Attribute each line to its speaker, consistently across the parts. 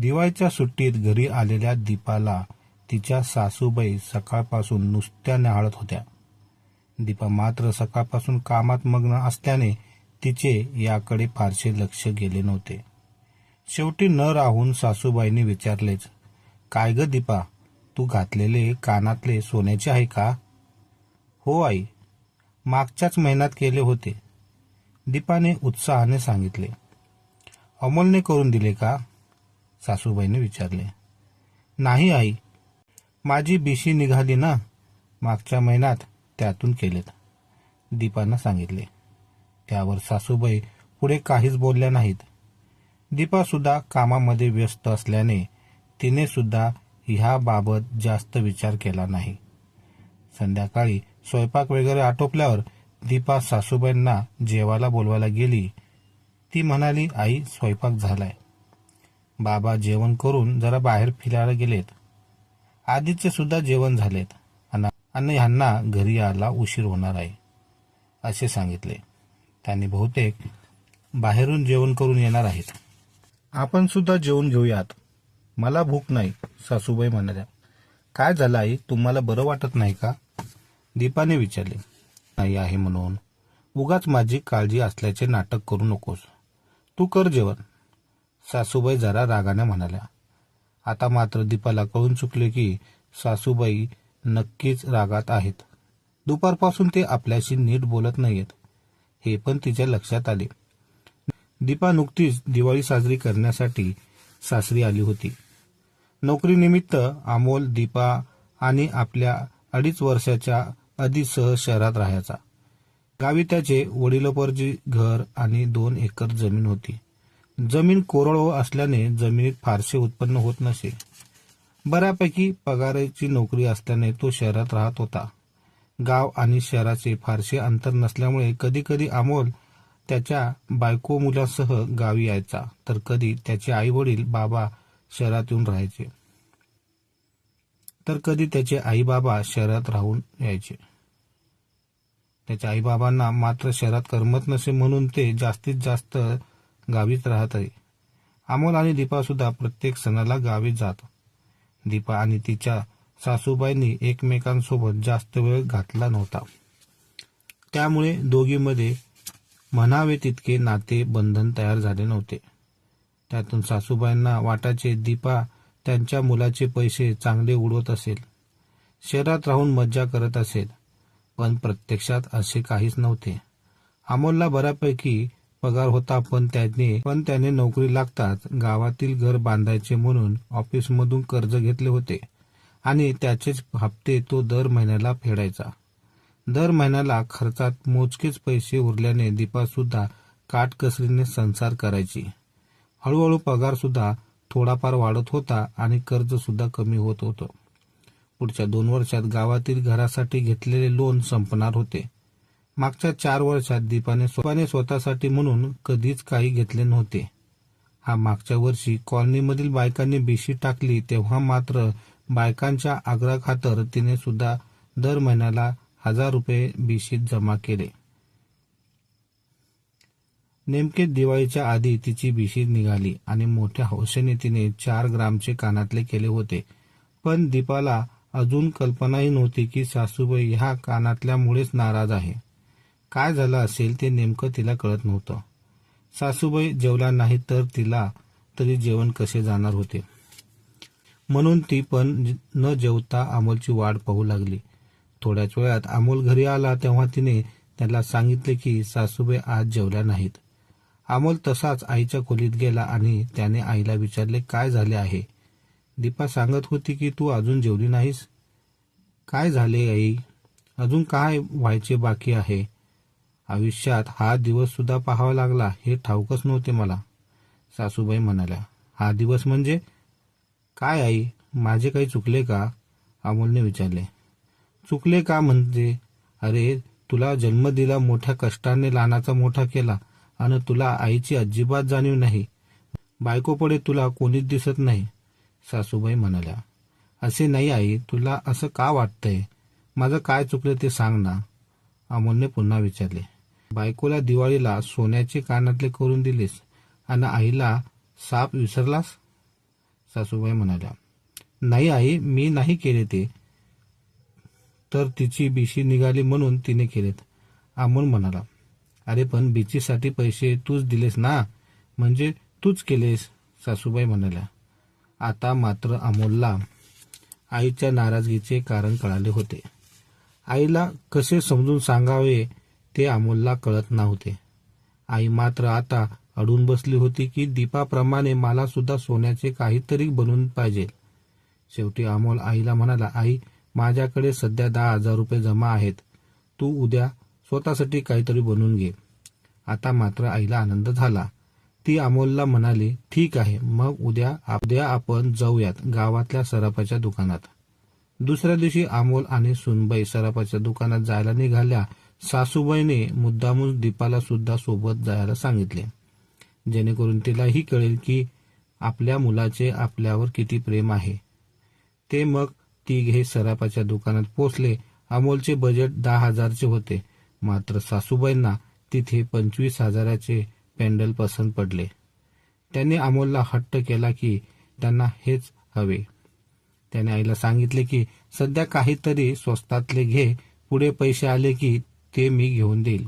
Speaker 1: दिवाळीच्या सुट्टीत घरी आलेल्या दीपाला तिच्या सासूबाई सकाळपासून नुसत्या न्याहाळत होत्या. दीपा मात्र सकाळपासून कामात मग्न असल्याने तिचे याकडे फारसे लक्ष गेले नव्हते. शेवटी न राहून सासूबाईने विचारलेच काय ग दीपा तू घातलेले कानातले सोन्याचे आहे का? हो आई मागच्याच महिन्यात केले होते. दीपाने उत्साहाने सांगितले अमोलने करून दिले का? सासूबाईने विचारले नाही आई माझी बिशी निघाली ना मागच्या महिन्यात त्यातून केलेत. दीपांना सांगितले त्यावर सासूबाई पुढे काहीच बोलल्या नाहीत. दीपासुद्धा कामामध्ये व्यस्त असल्याने तिने सुद्धा ह्याबाबत जास्त विचार केला नाही. संध्याकाळी स्वयंपाक वगैरे आटोपल्यावर दीपा सासूबाईंना जेवायला बोलवायला गेली. ती म्हणाली आई स्वयंपाक झालाय. बाबा जेवण करून जरा बाहेर फिरायला गेलेत. आधीचे सुद्धा जेवण झालेत. आणि ह्यांना घरी यायला उशीर होणार आहे असे सांगितले. त्यांनी बहुतेक बाहेरून जेवण करून येणार आहेत. आपण सुद्धा जेवण घेऊयात. मला भूक नाही सासूबाई म्हणाल्या. काय झालं आई तुम्हाला बरं वाटत नाही का? दीपाने विचारले. नाही आहे म्हणून. उगाच माझी काळजी असल्याचे नाटक करू नकोस. तू कर जेवण. सासूबाई जरा रागाने म्हणाल्या आता मात्र दीपाला कळून चुकले की सासूबाई नक्कीच रागात आहेत. दुपारपासून ते आपल्याशी नीट बोलत नाहीत हे पण तिच्या लक्षात आले. दीपा नुकतीच दिवाळी साजरी करण्यासाठी सासरी आली होती. नोकरीनिमित्त अमोल दीपा आणि आपल्या अडीच वर्षाच्या अधिसह शहरात राहायचा. गावी त्याचे वडिलोपर्जी घर आणि दोन एकर जमीन होती. जमीन कोरडो असल्याने जमिनीत फारसे उत्पन्न होत नसे. बऱ्यापैकी पगाराची नोकरी असल्याने तो शहरात राहत होता. गाव आणि शहराचे फारसे अंतर नसल्यामुळे कधी कधी अमोल त्याच्या बायको मुलासह गावी यायचा तर कधी त्याचे आई वडील बाबा शहरात येऊन राहायचे. तर कधी त्याचे आई बाबा शहरात राहून यायचे. त्याच्या आई बाबांना मात्र शहरात करमत नसे म्हणून ते जास्तीत जास्त गावीच राहत आहे. अमोल आणि दीपासुद्धा प्रत्येक सणाला गावी जात. दीपा आणि तिच्या सासूबाईंनी एकमेकांसोबत जास्त वेळ घातला नव्हता. त्यामुळे दोघीमध्ये म्हणावे तितके नाते बंधन तयार झाले नव्हते. त्यातून सासूबाईंना वाटाचे दीपा त्यांच्या मुलाचे पैसे चांगले उडवत असेल. शहरात राहून मज्जा करत असेल. पण प्रत्यक्षात असे काहीच नव्हते. अमोलला बऱ्यापैकी पगार होता पण त्याने पण त्याने नोकरी लागताच गावातील घर बांधायचे म्हणून ऑफिसमधून कर्ज घेतले होते. आणि त्याचेच हप्ते तो दर महिन्याला फेडायचा. दर महिन्याला खर्चात मोजकेच पैसे उरल्याने दीपासुद्धा काटकसरीने संसार करायची. हळूहळू पगार सुद्धा थोडाफार वाढत होता आणि कर्ज सुद्धा कमी होत होतं. पुढच्या दोन वर्षात गावातील घरासाठी घेतलेले लोन संपणार होते. मागच्या चार वर्षात दीपाने स्वपाने स्वतःसाठी म्हणून कधीच काही घेतले नव्हते. हा मागच्या वर्षी कॉलनीमधील बायकांनी बिशी टाकली तेव्हा मात्र बायकांच्या आग्रहाखातर तिने सुद्धा दर महिन्याला हजार रुपये बिशीत जमा केले. नेमके दिवाळीच्या आधी तिची बिशी निघाली आणि मोठ्या हौसेने तिने चार ग्रामचे कानातले केले होते. पण दीपाला अजून कल्पनाही नव्हती की सासूबाई ह्या कानातल्यामुळेच नाराज आहे. काय झालं असेल ते नेमकं तिला कळत नव्हतं. सासूबाई जेवला नाही तर तिला तरी जेवण कसे जाणार होते? म्हणून ती पण न जेवता अमोलची वाट पाहू लागली. थोड्याच वेळात अमोल घरी आला तेव्हा तिने त्याला सांगितले की सासूबाई आज जेवल्या नाहीत. अमोल तसाच आईच्या खोलीत गेला आणि त्याने आईला विचारले काय झाले आहे? दीपा सांगत होती की तू अजून जेवली नाहीस? काय झाले आई? अजून काय व्हायचे बाकी आहे? आयुष्यात हा दिवस सुद्धा पाहावा लागला हे ठाऊकच नव्हते मला. सासूबाई म्हणाल्या हा दिवस म्हणजे? काय आई माझे काही चुकले का? अमोलने विचारले. चुकले का म्हणजे? अरे तुला जन्म दिला मोठ्या कष्टाने लहानाचा मोठा केला आणि तुला आईची अजिबात जाणीव नाही. बायकोपुढे तुला कोणीच दिसत नाही. सासूबाई म्हणाल्या असे नाही आई तुला असं का वाटतंय? माझं काय चुकलं ते सांग ना. अमोलने पुन्हा विचारले बायकोला दिवाळीला सोन्याचे कानातले करून दिलेस आणि आईला साप विसरलास? सासूबाई म्हणाल्या नाही आई मी नाही केले ते. तर तिची बिशी निघाली म्हणून तिने केलेत. अमोल म्हणाला अरे पण बिचीसाठी पैसे तूच दिलेस ना? म्हणजे तूच केलेस? सासूबाई म्हणाल्या आता मात्र अमोलला आईच्या नाराजगीचे कारण कळाले होते. आईला कसे समजून सांगावे ते अमोलला कळत नव्हते. आई मात्र आता अडून बसली होती की दीपाप्रमाणे मला सुद्धा सोन्याचे काहीतरी बनवून पाहिजे. शेवटी अमोल आईला म्हणाला आई माझ्याकडे सध्या दहा हजार रुपये जमा आहेत. तू उद्या स्वतःसाठी काहीतरी बनवून घे. आता मात्र आईला आनंद झाला. ती अमोलला म्हणाली ठीक आहे मग उद्या उद्या आपण जाऊयात गावातल्या सराफाच्या दुकानात. दुसऱ्या दिवशी अमोल आणि सुनबाई सराफाच्या दुकानात जायला निघाल्या. सासूबाईने मुद्दामून दीपाला सुद्धा सोबत जायला सांगितले. जेणेकरून तिलाही कळेल की आपल्या मुलाचे आपल्यावर किती प्रेम आहे. ते मग तिघे सराफाच्या दुकानात पोचले अमोलचे बजेट दहा हजारचे होते. मात्र सासूबाईंना तिथे पंचवीस हजाराचे पॅन्डल पसंत पडले. त्याने अमोलला हट्ट केला की त्यांना हेच हवे. त्याने आईला सांगितले की सध्या काहीतरी स्वस्तातले घे. पुढे पैसे आले की ते मी घेऊन देईल.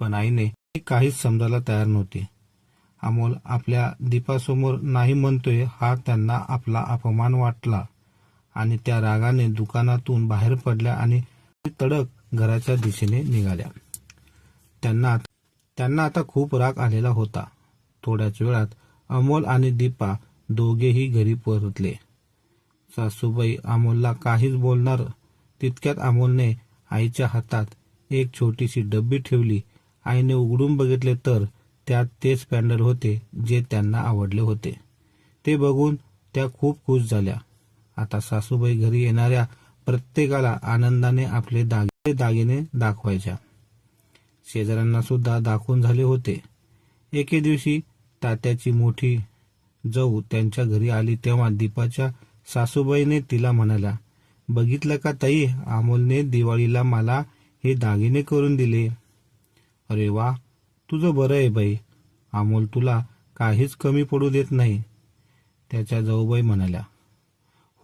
Speaker 1: पण आईने काहीच समजायला तयार नव्हते. अमोल आपल्या दीपासमोर नाही म्हणतोय हा त्यांना आपला अपमान वाटला. आणि त्या रागाने दुकानातून बाहेर पडल्या आणि तडक घराच्या दिशेने निघाल्या. त्यांना त्यांना आता खूप राग आलेला होता. थोड्याच वेळात अमोल आणि दीपा दोघेही घरी परतले. सासूबाई अमोलला काहीच बोलणार तितक्यात अमोलने आईच्या हातात एक छोटीशी डब्बी ठेवली. आईने उघडून बघितले तर त्यात तेच पॅन्डल होते जे त्यांना आवडले होते. ते बघून त्या खूप खुश झाल्या. आता सासूबाई घरी येणाऱ्या प्रत्येकाला आनंदाने आपले दागिने दागिने दाखवायच्या. शेजाऱ्यांना सुद्धा दाखवून झाले होते. एके दिवशी तात्याची मोठी जाऊ त्यांच्या घरी आली तेव्हा दीपाच्या सासूबाईने तिला म्हणाल्या बघितलं का ताई? अमोलने दिवाळीला मला हे दागिने करून दिले. अरे वा तुझं बरं आहे बाई. अमोल तुला काहीच कमी पडू देत नाही. त्याच्या जाऊबाई म्हणाल्या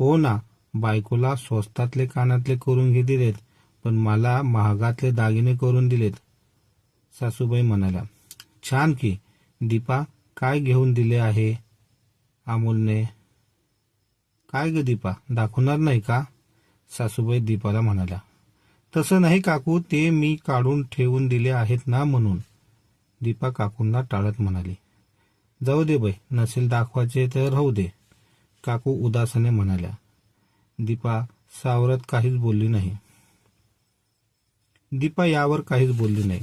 Speaker 1: हो ना बायकोला स्वस्तातले कानातले करून घे दिलेत पण मला महागातले दागिने करून दिलेत. सासूबाई म्हणाल्या छान की दीपा काय घेऊन दिले आहे? अमोलने काय ग दीपा दाखवणार नाही का? सासूबाई दीपाला म्हणाल्या तसं नाही काकू ते मी काढून ठेवून दिले आहेत ना म्हणून. दीपा काकूंना टाळत म्हणाली जाऊ दे बाई नसेल दाखवायचे तर राहू दे. काकू उदासाने म्हणाल्या दीपा सावरत काहीच बोलली नाही. दीपा यावर काहीच बोलली नाही.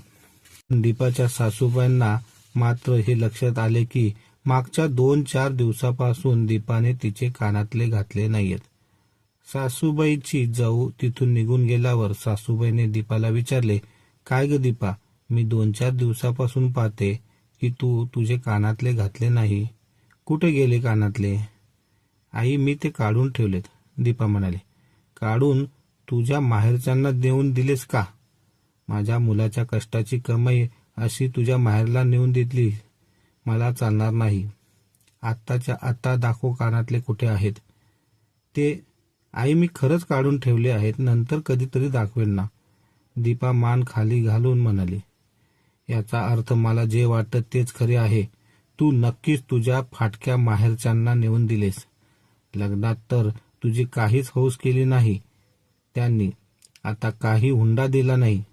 Speaker 1: दीपाच्या सासूबाईंना मात्र हे लक्षात आले की मागच्या दोन चार दिवसापासून दीपाने तिचे कानातले घातले नाहीयेत. सासूबाईची जाऊ तिथून निघून गेल्यावर सासूबाईने दीपाला विचारले काय ग दीपा मी दोन चार दिवसापासून पाहते की तू तुझे कानातले घातले नाही. कुठे गेले कानातले? आई मी ते काढून ठेवलेत दीपा म्हणाले. काढून तुझ्या माहेरच्यांना देऊन दिलेस का? माझ्या मुलाच्या कष्टाची कमाई अशी तुझ्या माहेरला नेऊन देतली. मला चालणार नाही. आत्ताच्या आत्ता दाखव कानातले कुठे आहेत. ते आई मी खरंच काढून ठेवले आहेत नंतर कधीतरी दाखवेन ना. दीपा मान खाली घालून म्हणाली याचा अर्थ मला जे वाटतं तेच खरे आहे. तू नक्कीच तुझ्या फाटक्या माहेरच्यांना नेऊन दिलेस. लग्नात तर तुझी काहीच हौस केली नाही. त्यांनी आता काही हुंडा दिला नाही.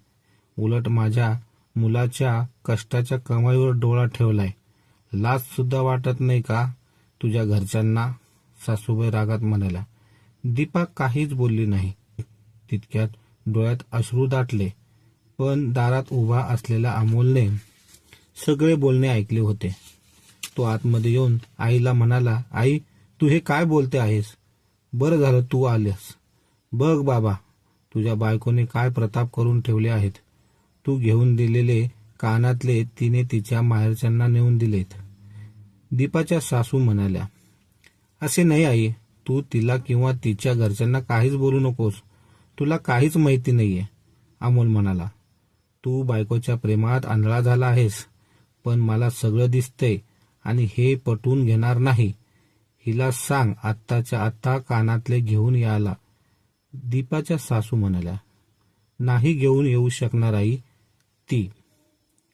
Speaker 1: उलट माझ्या मुलाच्या कष्टाच्या कमाईवर डोळा ठेवलाय. लाज सुद्धा वाटत नाही का? तुझ्या घरच्यांना सासूबाई रागात म्हणाल्या. दीपा काहीच बोलली नाही. तितक्यात डोळ्यात अश्रू दाटले पण दारात उभा असलेल्या अमोलने सगळे बोलणे ऐकले होते. तो आतमध्ये येऊन आईला म्हणाला आई तू हे काय बोलते आहेस? बरं झालं तू आलेस बघ बाबा तुझ्या बायकोने काय प्रताप करून ठेवले आहेत. तू घेऊन दिलेले कानातले तिने तिच्या माहेरच्यांना नेऊन दिलेत. दीपाच्या सासू म्हणाल्या असे नाही आई तू तिला किंवा तिच्या घरच्यांना काहीच बोलू नकोस. तुला काहीच माहिती नाहीये अमोल म्हणाला. तू बायकोच्या प्रेमात आंधळा झाला आहेस पण मला सगळं दिसतंय आणि हे पटवून घेणार नाही. हिला सांग आत्ताच्या आत्ता कानातले घेऊन यायला. दीपाच्या सासू म्हणाल्या नाही घेऊन येऊ शकणार आई ती.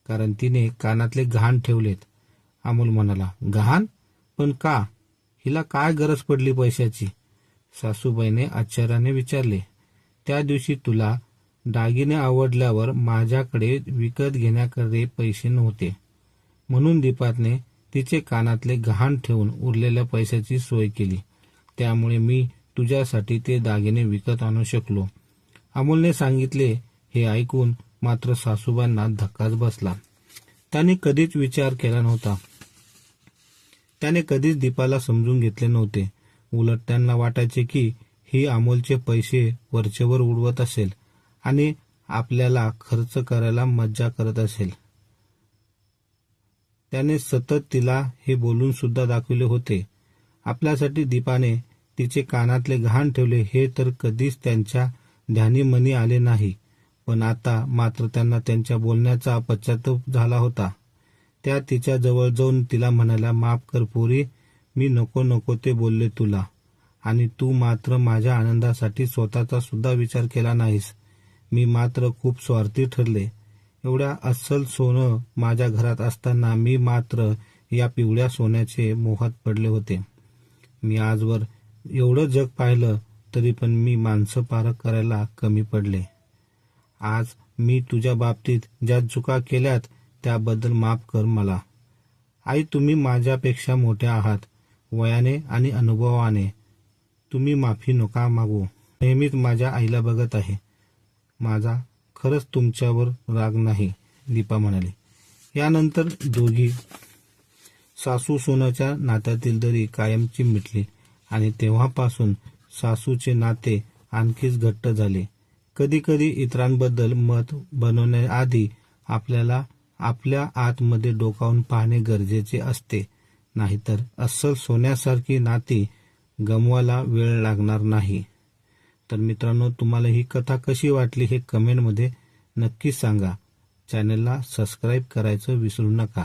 Speaker 1: कारण तिने कानातले घाण ठेवलेत. अमोल म्हणाला घाण? पण का? हिला काय गरज पडली पैशाची? सासूबाईने आश्चर्याने विचारले. त्या दिवशी तुला दागिने आवडल्यावर माझ्याकडे विकत घेण्याकडे पैसे नव्हते. म्हणून दीपातने तिचे कानातले गहाण ठेवून उरलेल्या पैशाची सोय केली. त्यामुळे मी तुझ्यासाठी ते दागिने विकत आणू शकलो. अमोलने सांगितले हे ऐकून मात्र सासूबाईंना धक्काच बसला. त्याने कधीच विचार केला नव्हता. त्याने कधीच दीपाला समजून घेतले नव्हते. उलट त्यांना वाटायचे की ही अमोलचे पैसे वरचेवर उडवत असेल आणि आपल्याला खर्च करायला मज्जा करत असेल. त्याने सतत तिला हे बोलून सुद्धा दाखविले होते. आपल्यासाठी दीपाने तिचे कानातले घाण ठेवले हे तर कधीच त्यांच्या ध्यानी मनी आले नाही. पण आता मात्र त्यांना त्यांच्या बोलण्याचा पश्चाताप झाला होता. त्या तिच्या जवळ जाऊन तिला म्हणाल्या माफ कर पोरी मी नको नको ते बोलले तुला. आणि तू मात्र माझ्या आनंदासाठी स्वतःचा सुद्धा विचार केला नाहीस. मी मात्र खूप स्वार्थी ठरले. एवढ्या अस्सल सोनं माझ्या घरात असताना मी मात्र या पिवळ्या सोन्याचे मोहात पडले होते. मी आजवर एवढं जग पाहिलं तरी पण मी माणसं पारख करायला कमी पडले. आज मी तुझ्या बाबतीत ज्या चुका केल्यात त्याबद्दल माफ कर मला. आई तुम्ही माझ्यापेक्षा मोठ्या आहात. वयाने आणि अनुभवाने. तुम्ही माफी नका मागू. नेहमीच माझ्या आईला बघत आहे. माझा खरंच तुमच्यावर राग नाही दीपा म्हणाली. यानंतर दोघी सासू सोनाच्या नात्यातील दरी कायमची मिटली आणि तेव्हापासून सासूचे नाते आणखीच घट्ट झाले. कधी कधी इतरांबद्दल मत बनवण्याआधी आपल्याला आपल्या आतमध्ये डोकावून पाहणे गरजेचे असते. नाहीतर अस्सल सोन्यासारखी नाती गमवायला वेळ लागणार नाही. तर मित्रांनो तुम्हाला ही कथा कशी वाटली हे कमेंटमध्ये नक्की सांगा. चॅनलला सबस्क्राईब करायचं विसरू नका.